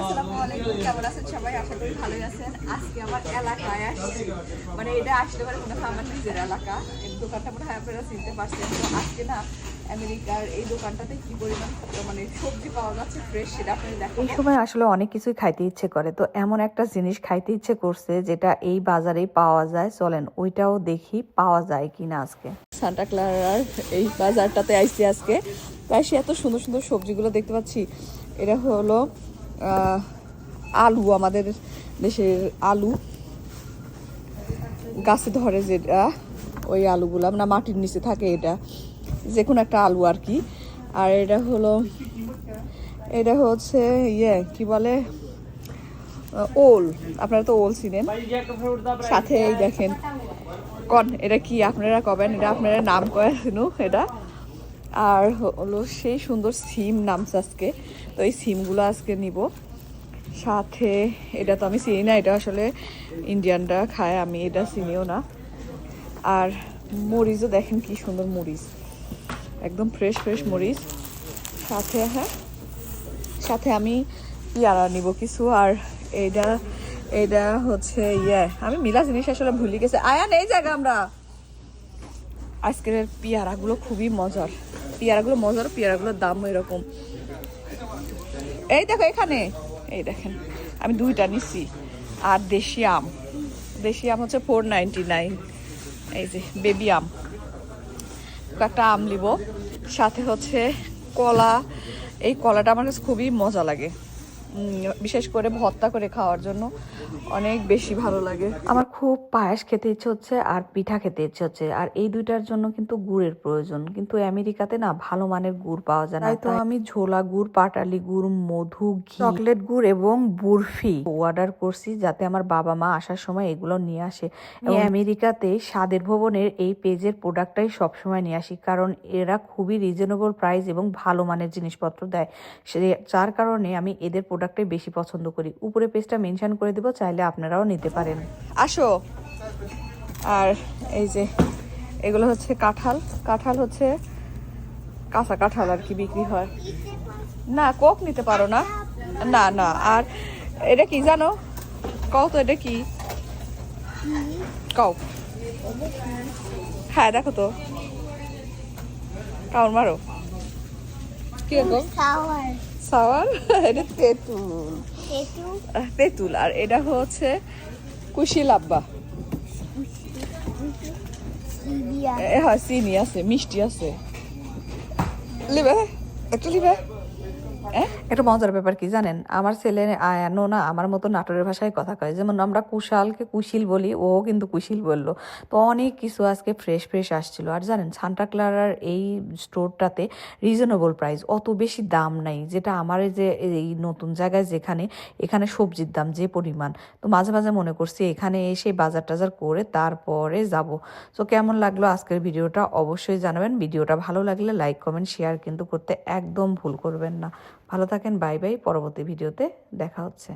আসসালামু আলাইকুম কেমন আছেন সবাই? আশা করি ভালোই আছেন। আজকে আমার এলাকায় আসছি। মানে এটা আসলে পরে মনে হয় আমার নিজের এলাকা। এই দোকানটা মনে হয় আপনারা চিনতে পারছেন। তো আজকে না আমেরিকার এই দোকানটাতে কি পরিমাণ মানে সবজি পাওয়া যাচ্ছে ফ্রেশ সেটা এই সময় আসলে অনেক কিছুই খাইতে ইচ্ছে করে। তো এমন একটা জিনিস খাইতে ইচ্ছে করছে যেটা এই বাজারেই পাওয়া যায়। চলেন ওইটাও দেখি পাওয়া যায় কিনা আজকে। সান্টা ক্লারার এই বাজারটাতে আইছি আজকে। তাই সে এত সুন্দর সুন্দর সবজিগুলো দেখতে পাচ্ছি। এটা হলো আলু, আমাদের দেশের আলু। গাছে ধরে যেটা ওই আলুগুলো, না, মাটির নিচে থাকে এটা। যে কোনো একটা আলু আর কি। আর এটা হলো, এটা হচ্ছে ইয়ে কি বলে? ওল। আপনারা তো ওল চিনেন। সাথে এই দেখেন, কন, এটা কি আপনারা কবেন? এটা আপনারা নাম করে শুনু এটা। আর হলো সেই সুন্দর সিম নামছে আজকে। তো এই সিমগুলো আজকে নিব। সাথে এটা তো আমি চিনি না, এটা আসলে ইন্ডিয়ানরা খায়, আমি এটা চিনিও না। আর মরিচও দেখেন কি সুন্দর মরিচ। একদম ফ্রেশ ফ্রেশ মরিচ। সাথে হ্যাঁ সাথে আমি পেয়ারা নিব কিছু। আর এইটা এটা হচ্ছে ইয়ে আমি মিলা জিনিস আসলে ভুলে গেছে। আয়া নেই জায়গা আমরা। আজকের পেয়ারাগুলো খুবই মজার। পেয়ারাগুলো, মজার পেয়ারাগুলোর দাম এরকম। এই দেখো এখানে। এই দেখেন, আমি দুইটা নিচ্ছি আর দেশি আম। দেশি আম হচ্ছে ফোর নাইন এই যে বেবি আম। একটা আম নিব। সাথে হচ্ছে কলা। এই কলাটা আমার কাছে খুবই মজা লাগে। বিশেষ করে ভর্তা করে খাওয়ার জন্য অনেক বেশি ভালো লাগে। আমার খুব পায়েস খেতে ইচ্ছে হচ্ছে আর পিঠা খেতে ইচ্ছে হচ্ছে। আর এই দুইটার জন্য কিন্তু গুড়ের প্রয়োজন। কিন্তু আমেরিকাতে না ভালো মানের গুড় পাওয়া যায় না। তো আমি ঝোলা গুড় পাটালি গুড় মধু ঘি চকলেট গুড় এবং বুরফি অর্ডার করছি যাতে আমার বাবা মা আসার সময় এগুলো নিয়ে আসে। আমি আমেরিকাতে স্বাদের ভবনের এই পেজের প্রোডাক্টটাই সবসময় নিয়ে আসি। কারণ এরা খুবই রিজনেবল প্রাইস এবং ভালো মানের জিনিসপত্র দেয়। সে যার কারণে আমি এদের প্রোডাক্টটাই বেশি পছন্দ করি। উপরে পেজটা মেনশন করে দেবো, চাইলে আপনারাও নিতে পারেন। আসো। আর এই যে, এগুলো হচ্ছে কাঁঠাল। কাঁঠাল হচ্ছে কাঁচা কাঁঠাল আর কি বিক্রি হয়। না, কোক নিতে পারো না। না না, আর এটা কি জানো? কও তো এটা কি? কও। হ্যাঁ দেখো তো। কাউর মারো। কি গো. সাওয়ার এটা তেঁতুল। তেঁতুল? আর এটা হচ্ছে কুশি লাব্বা হ্যাঁ হয় চিনি আছে মিষ্টি আছে। লিবে একটু লিবে। একটা মজার ব্যাপার কি জানেন? আমার ছেলে আয়ানো না আমার মতো নাটোরের ভাষায় কথা কয়। যেমন আমরা কুশালকে কুশিল বলি, ও কিন্তু কুশিল বলল। তো অনেক কিছু আজকে ফ্রেশ ফ্রেশ আসছিল। আর জানেন, সান্টা ক্লারার এই স্টোরটাতে রিজনেবল প্রাইস অত বেশি দাম নাই। যেটা আমার যে, এই নতুন জায়গায় যেখানে, এখানে সবজির দাম যে পরিমাণ। তো মাঝে মাঝে মনে করছি এখানে এসে বাজার টাজার করে তারপরে যাব। তো কেমন লাগল আজকের ভিডিওটা? অবশ্যই জানাবেন। ভিডিওটা ভালো লাগলে লাইক কমেন্ট শেয়ার কিন্তু করতে একদম ভুল করবেন না। ভালো থাকেন বাই বাই পরবর্তী ভিডিওতে দেখা হচ্ছে।